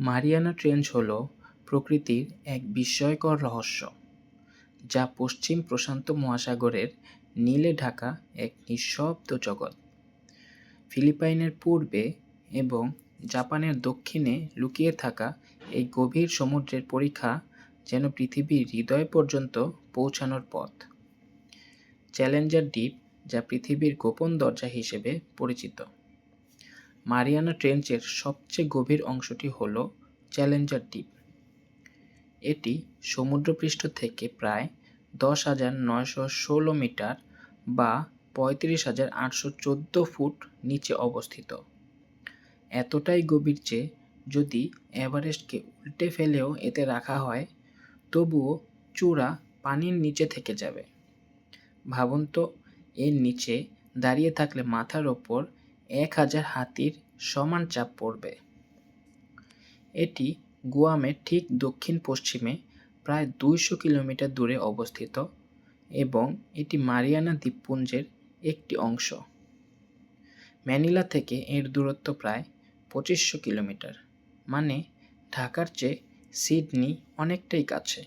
Mariana trench হল প্রকৃতির এক বিস্ময়কর রহস্য, যা পশ্চিম প্রশান্ত মহাসাগরের নীলে ঢাকা এক নিঃশব্দ জগৎ। ফিলিপাইনের পূর্বে এবং জাপানের দক্ষিণে লুকিয়ে থাকা এই গভীর সমুদ্রের পরিখা যেন পৃথিবীর হৃদয় পর্যন্ত পৌঁছানোর পথ। চ্যালেঞ্জার দ্বীপ, যা পৃথিবীর গোপন দরজা হিসেবে পরিচিত। মারিয়ানা ট্রেঞ্চের সবচেয়ে গভীর অংশটি হল চ্যালেঞ্জার দ্বীপ। এটি সমুদ্রপৃষ্ঠ থেকে প্রায় দশ হাজার নয়শো ষোলো মিটার বা পঁয়ত্রিশ হাজার আটশো চোদ্দ ফুট নিচে অবস্থিত। এতটাই গভীর যে যদি এভারেস্টকে উল্টে ফেলেও এতে রাখা হয়, তবুও চূড়া পানির নিচে থেকে যাবে। ভাবুন তো, এর নিচে দাঁড়িয়ে থাকলে মাথার ওপর এক হাজার হাতির সমান চাপ পড়বে। এটি গুয়ামের ঠিক দক্ষিণ পশ্চিমে প্রায় দুইশো কিলোমিটার দূরে অবস্থিত এবং এটি মারিয়ানা দ্বীপপুঞ্জের একটি অংশ। ম্যানিলা থেকে এর দূরত্ব প্রায় পঁচিশশো কিলোমিটার মানে ঢাকার চেয়ে সিডনি অনেকটাই কাছে।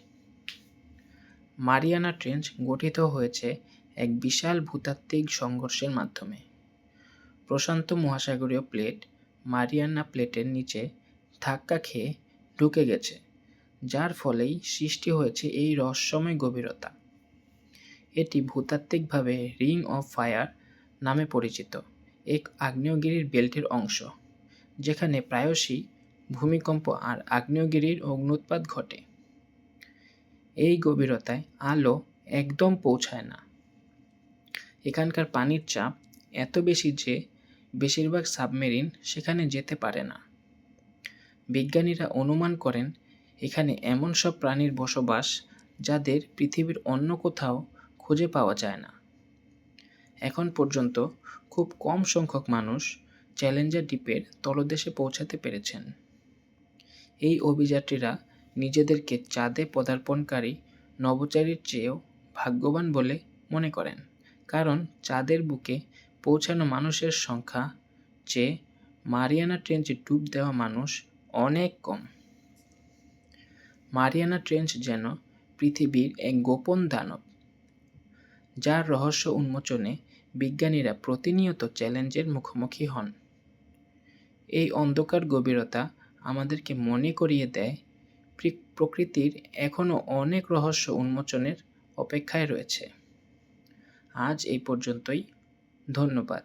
মারিয়ানা ট্রেঞ্চ গঠিত হয়েছে এক বিশাল ভূতাত্ত্বিক সংঘর্ষের মাধ্যমে। প্রশান্ত মহাসাগরীয় প্লেট মারিয়ানা প্লেটের নিচে ধাক্কা খেয়ে ঢুকে গেছে, যার ফলেই সৃষ্টি হয়েছে এই রহস্যময় গভীরতা। এটি ভূতাত্ত্বিকভাবে রিং অফ ফায়ার নামে পরিচিত, এক আগ্নেয়গিরির বেল্টের অংশ, যেখানে প্রায়শই ভূমিকম্প আর আগ্নেয়গিরির অগ্নুৎপাত ঘটে। এই গভীরতায় আলো একদম পৌঁছায় না। এখানকার পানির চাপ এত বেশি যে বেশিরভাগ সাবমেরিন সেখানে যেতে পারে না। বিজ্ঞানীরা অনুমান করেন, এখানে এমন সব প্রাণীর বসবাস যাদের পৃথিবীর অন্য কোথাও খুঁজে পাওয়া যায় না। এখন পর্যন্ত খুব কম সংখ্যক মানুষ চ্যালেঞ্জার দ্বীপের তলদেশে পৌঁছাতে পেরেছেন। এই অভিযাত্রীরা নিজেদেরকে চাঁদে পদার্পণকারী নভোচারীর চেয়েও ভাগ্যবান বলে মনে করেন, কারণ চাঁদের বুকে পৌঁছানো মানুষের সংখ্যা চেয়ে মারিয়ানা ট্রেঞ্চে ডুব দেওয়া মানুষ অনেক কম। মারিয়ানা ট্রেঞ্চ যেন পৃথিবীর এক গোপন দানব, যার রহস্য উন্মোচনে বিজ্ঞানীরা প্রতিনিয়ত চ্যালেঞ্জের মুখোমুখি হন। এই অন্ধকার গভীরতা আমাদেরকে মনে করিয়ে দেয় প্রকৃতির এখনও অনেক রহস্য উন্মোচনের অপেক্ষায় রয়েছে। আজ এই পর্যন্তই। ধন্যবাদ।